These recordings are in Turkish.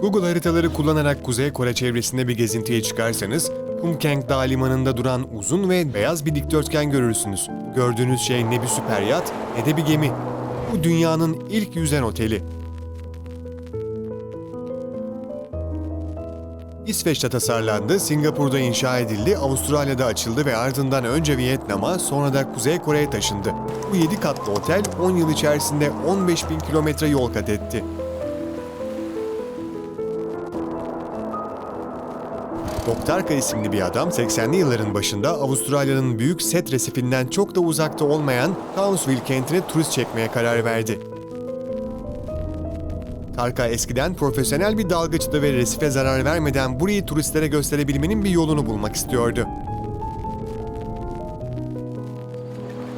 Google haritaları kullanarak Kuzey Kore çevresinde bir gezintiye çıkarsanız, Kumkeng Dağ Limanı'nda duran uzun ve beyaz bir dikdörtgen görürsünüz. Gördüğünüz şey ne bir süper yat ne de bir gemi. Bu dünyanın ilk yüzen oteli. İsveç'te tasarlandı, Singapur'da inşa edildi, Avustralya'da açıldı ve ardından önce Vietnam'a sonra da Kuzey Kore'ye taşındı. Bu 7 katlı otel 10 yıl içerisinde 15 bin kilometre yol kat etti. Doktarka isimli bir adam 80'li yılların başında Avustralya'nın büyük Set resifinden çok da uzakta olmayan Townsville kentine turist çekmeye karar verdi. Tarka eskiden profesyonel bir dalgıçtı ve resife zarar vermeden burayı turistlere gösterebilmenin bir yolunu bulmak istiyordu.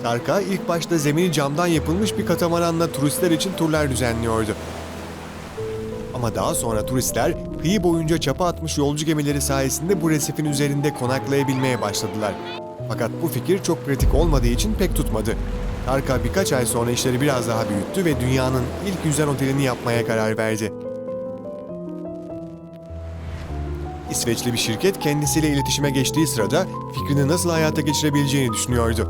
Tarka ilk başta zemini camdan yapılmış bir katamaranla turistler için turlar düzenliyordu. Ama daha sonra turistler kıyı boyunca çapa atmış yolcu gemileri sayesinde bu resifin üzerinde konaklayabilmeye başladılar. Fakat bu fikir çok pratik olmadığı için pek tutmadı. Tarka birkaç ay sonra işleri biraz daha büyüttü ve dünyanın ilk yüzen otelini yapmaya karar verdi. İsveçli bir şirket kendisiyle iletişime geçtiği sırada fikrini nasıl hayata geçirebileceğini düşünüyordu.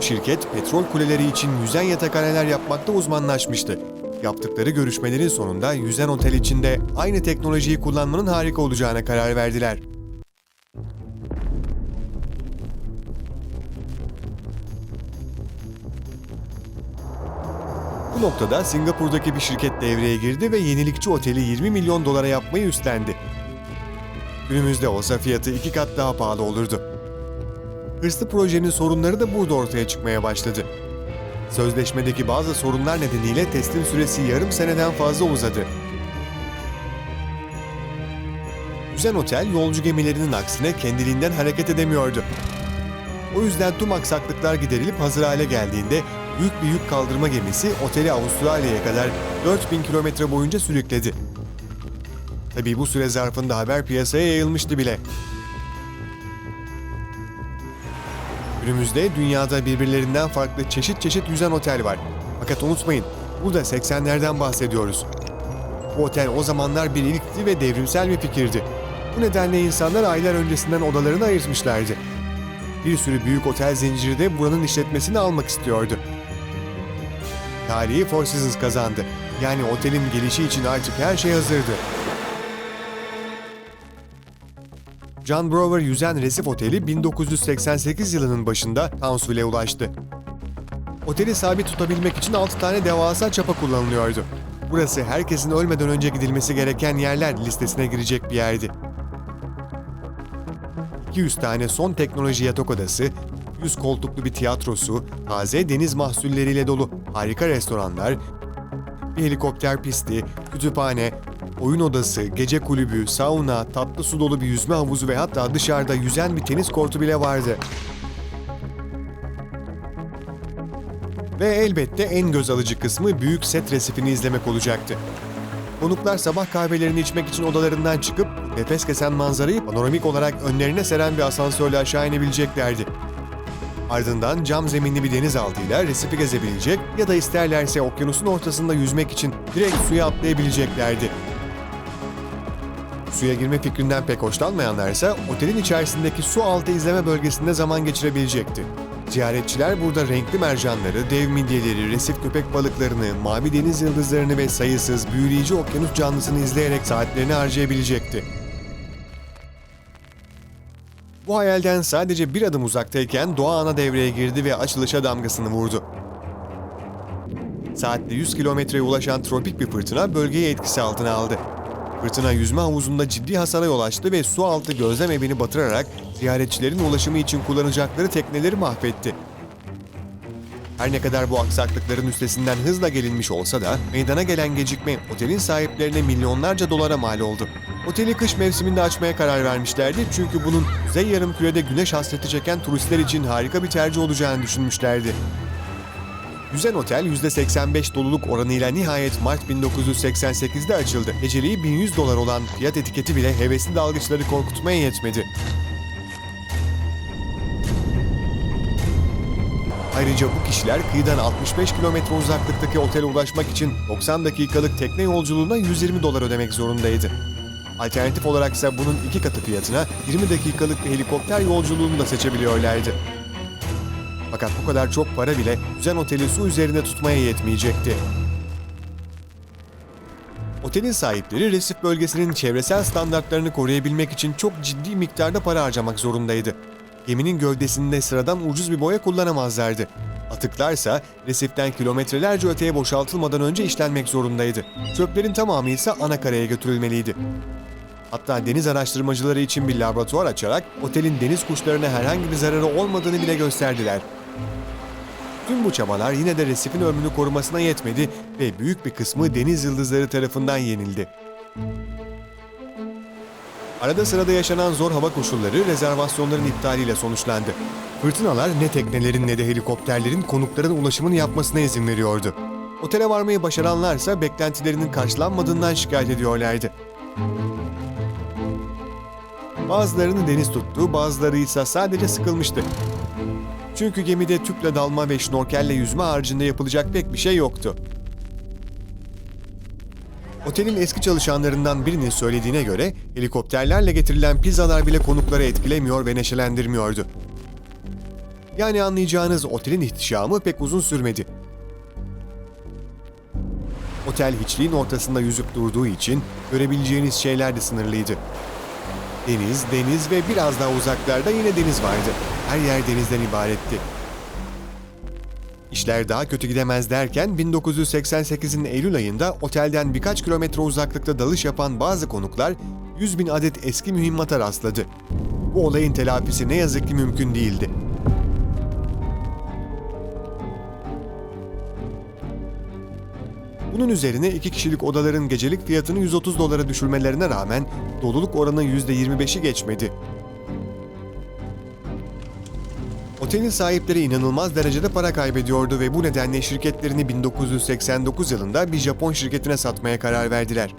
Şirket petrol kuleleri için yüzen yatakhaneler yapmakta uzmanlaşmıştı. Yaptıkları görüşmelerin sonunda yüzen otel içinde aynı teknolojiyi kullanmanın harika olacağına karar verdiler. Bu noktada Singapur'daki bir şirket devreye girdi ve yenilikçi oteli 20 milyon dolara yapmayı üstlendi. Günümüzde olsa fiyatı iki kat daha pahalı olurdu. Hırslı projenin sorunları da burada ortaya çıkmaya başladı. Sözleşmedeki bazı sorunlar nedeniyle teslim süresi yarım seneden fazla uzadı. Yüzen otel yolcu gemilerinin aksine kendiliğinden hareket edemiyordu. O yüzden tüm aksaklıklar giderilip hazır hale geldiğinde büyük bir yük kaldırma gemisi oteli Avustralya'ya kadar 4000 kilometre boyunca sürükledi. Tabii bu süre zarfında haber piyasaya yayılmıştı bile. Günümüzde dünyada birbirlerinden farklı çeşit çeşit yüzen otel var. Fakat unutmayın, burada 80'lerden bahsediyoruz. Bu otel o zamanlar bir ilkti ve devrimsel bir fikirdi. Bu nedenle insanlar aylar öncesinden odalarını ayırtmışlardı. Bir sürü büyük otel zinciri de buranın işletmesini almak istiyordu. Tarihi Four Seasons kazandı. Yani otelin gelişi için artık her şey hazırdı. John Brower Yüzen Resif Oteli 1988 yılının başında Townsville'e ulaştı. Oteli sabit tutabilmek için 6 tane devasa çapa kullanılıyordu. Burası herkesin ölmeden önce gidilmesi gereken yerler listesine girecek bir yerdi. 200 tane son teknoloji yatak odası, 100 koltuklu bir tiyatrosu, taze deniz mahsulleriyle dolu harika restoranlar, bir helikopter pisti, kütüphane, oyun odası, gece kulübü, sauna, tatlı su dolu bir yüzme havuzu ve hatta dışarıda yüzen bir tenis kortu bile vardı. Ve elbette en göz alıcı kısmı büyük set resifini izlemek olacaktı. Konuklar sabah kahvelerini içmek için odalarından çıkıp nefes kesen manzarayı panoramik olarak önlerine seren bir asansörle aşağı inebileceklerdi. Ardından cam zeminli bir denizaltıyla resifi gezebilecek ya da isterlerse okyanusun ortasında yüzmek için direkt suya atlayabileceklerdi. Suya girme fikrinden pek hoşlanmayanlarsa otelin içerisindeki su altı izleme bölgesinde zaman geçirebilecekti. Ziyaretçiler burada renkli mercanları, dev midyeleri, resif köpek balıklarını, mavi deniz yıldızlarını ve sayısız büyüleyici okyanus canlısını izleyerek saatlerini harcayabilecekti. Bu hayalden sadece bir adım uzaktayken doğa ana devreye girdi ve açılışa damgasını vurdu. Saatte 100 kilometreye ulaşan tropik bir fırtına bölgeyi etkisi altına aldı. Fırtına yüzme havuzunda ciddi hasara yol açtı ve su altı gözlem evini batırarak ziyaretçilerin ulaşımı için kullanacakları tekneleri mahvetti. Her ne kadar bu aksaklıkların üstesinden hızla gelinmiş olsa da meydana gelen gecikme otelin sahiplerine milyonlarca dolara mal oldu. Oteli kış mevsiminde açmaya karar vermişlerdi çünkü bunun kuzey yarımkürede güneş hasreti çeken turistler için harika bir tercih olacağını düşünmüşlerdi. Yüzen Otel %85 doluluk oranıyla nihayet Mart 1988'de açıldı. Geceliği 1100 dolar olan fiyat etiketi bile hevesli dalgıçları korkutmaya yetmedi. Ayrıca bu kişiler kıyıdan 65 kilometre uzaklıktaki otele ulaşmak için 90 dakikalık tekne yolculuğuna 120 dolar ödemek zorundaydı. Alternatif olaraksa bunun iki katı fiyatına 20 dakikalık bir helikopter yolculuğunu da seçebiliyorlardı. Fakat bu kadar çok para bile düzen oteli su üzerinde tutmaya yetmeyecekti. Otelin sahipleri resif bölgesinin çevresel standartlarını koruyabilmek için çok ciddi miktarda para harcamak zorundaydı. Geminin gövdesinde sıradan ucuz bir boya kullanamazlardı. Atıklarsa resiften kilometrelerce öteye boşaltılmadan önce işlenmek zorundaydı. Çöplerin tamamı ise ana karaya götürülmeliydi. Hatta deniz araştırmacıları için bir laboratuvar açarak otelin deniz kuşlarına herhangi bir zararı olmadığını bile gösterdiler. Tüm bu çabalar yine de resifin ömrünü korumasına yetmedi ve büyük bir kısmı deniz yıldızları tarafından yenildi. Arada sırada yaşanan zor hava koşulları rezervasyonların iptaliyle sonuçlandı. Fırtınalar ne teknelerin ne de helikopterlerin konukların ulaşımını yapmasına izin veriyordu. Otele varmayı başaranlarsa beklentilerinin karşılanmadığından şikayet ediyorlardı. Bazılarını deniz tuttu, bazıları ise sadece sıkılmıştı. Çünkü gemide tüple dalma ve şnorkelle yüzme haricinde yapılacak pek bir şey yoktu. Otelin eski çalışanlarından birinin söylediğine göre helikopterlerle getirilen pizzalar bile konukları etkilemiyor ve neşelendirmiyordu. Yani anlayacağınız otelin ihtişamı pek uzun sürmedi. Otel hiçliğin ortasında yüzüp durduğu için görebileceğiniz şeyler de sınırlıydı. Deniz, deniz ve biraz daha uzaklarda yine deniz vardı. Her yer denizden ibaretti. İşler daha kötü gidemez derken 1988'in Eylül ayında otelden birkaç kilometre uzaklıkta dalış yapan bazı konuklar 100 bin adet eski mühimmata rastladı. Bu olayın telafisi ne yazık ki mümkün değildi. Bunun üzerine iki kişilik odaların gecelik fiyatını 130 dolara düşürmelerine rağmen doluluk oranı %25'i geçmedi. Otelin sahipleri inanılmaz derecede para kaybediyordu ve bu nedenle şirketlerini 1989 yılında bir Japon şirketine satmaya karar verdiler.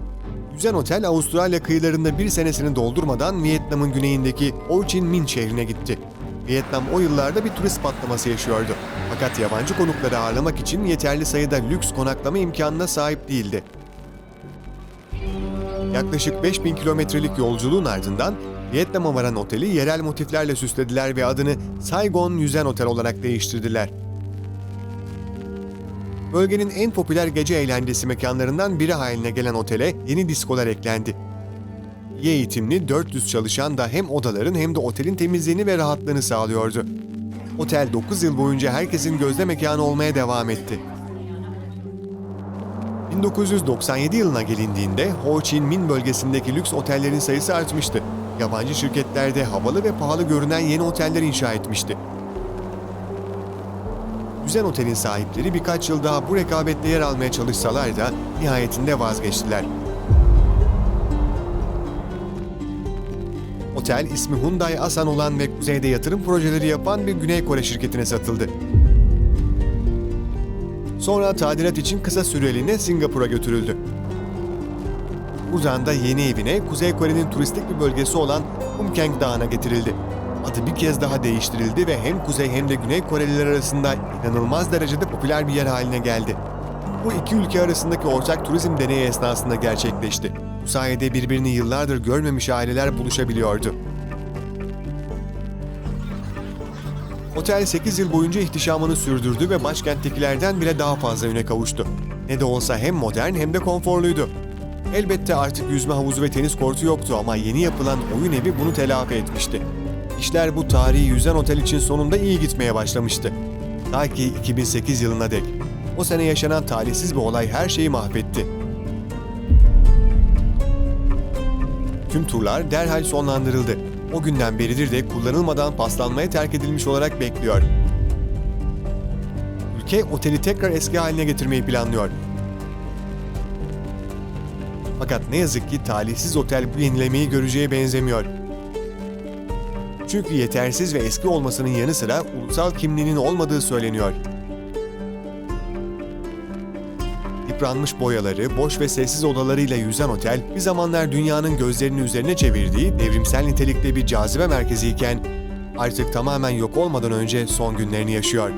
Yüzen otel Avustralya kıyılarında bir senesini doldurmadan Vietnam'ın güneyindeki Ho Chi Minh şehrine gitti. Vietnam o yıllarda bir turist patlaması yaşıyordu. Fakat yabancı konukları ağırlamak için yeterli sayıda lüks konaklama imkanına sahip değildi. Yaklaşık 5000 kilometrelik yolculuğun ardından Vietnam'a varan oteli yerel motiflerle süslediler ve adını Saigon Yüzen Otel olarak değiştirdiler. Bölgenin en popüler gece eğlencesi mekanlarından biri haline gelen otele yeni diskolar eklendi. İyi eğitimli 400 çalışan da hem odaların hem de otelin temizliğini ve rahatlığını sağlıyordu. Otel 9 yıl boyunca herkesin gözde mekanı olmaya devam etti. 1997 yılına gelindiğinde Ho Chi Minh bölgesindeki lüks otellerin sayısı artmıştı. Yabancı şirketler de havalı ve pahalı görünen yeni oteller inşa etmişti. Düzen otelin sahipleri birkaç yıl daha bu rekabette yer almaya çalışsalar da nihayetinde vazgeçtiler. Otel ismi Hyundai Asan olan ve kuzeyde yatırım projeleri yapan bir Güney Kore şirketine satıldı. Sonra tadilat için kısa süreliğine Singapur'a götürüldü. Buradan da yeni evine Kuzey Kore'nin turistik bir bölgesi olan Umkeng Dağı'na getirildi. Adı bir kez daha değiştirildi ve hem Kuzey hem de Güney Koreliler arasında inanılmaz derecede popüler bir yer haline geldi. Bu iki ülke arasındaki ortak turizm deneyi esnasında gerçekleşti. Bu sayede birbirini yıllardır görmemiş aileler buluşabiliyordu. Otel 8 yıl boyunca ihtişamını sürdürdü ve başkenttekilerden bile daha fazla üne kavuştu. Ne de olsa hem modern hem de konforluydu. Elbette artık yüzme havuzu ve tenis kortu yoktu ama yeni yapılan oyun evi bunu telafi etmişti. İşler bu tarihi yüzen otel için sonunda iyi gitmeye başlamıştı. Ta ki 2008 yılına dek. O sene yaşanan talihsiz bir olay her şeyi mahvetti. Tüm turlar derhal sonlandırıldı. O günden beridir de kullanılmadan paslanmaya terk edilmiş olarak bekliyor. Ülke oteli tekrar eski haline getirmeyi planlıyor. Fakat ne yazık ki talihsiz otel bu yenilemeyi göreceğe benzemiyor. Çünkü yetersiz ve eski olmasının yanı sıra ulusal kimliğinin olmadığı söyleniyor. Yıpranmış boyaları, boş ve sessiz odalarıyla yüzen otel, bir zamanlar dünyanın gözlerini üzerine çevirdiği devrimsel nitelikte bir cazibe merkeziyken artık tamamen yok olmadan önce son günlerini yaşıyor.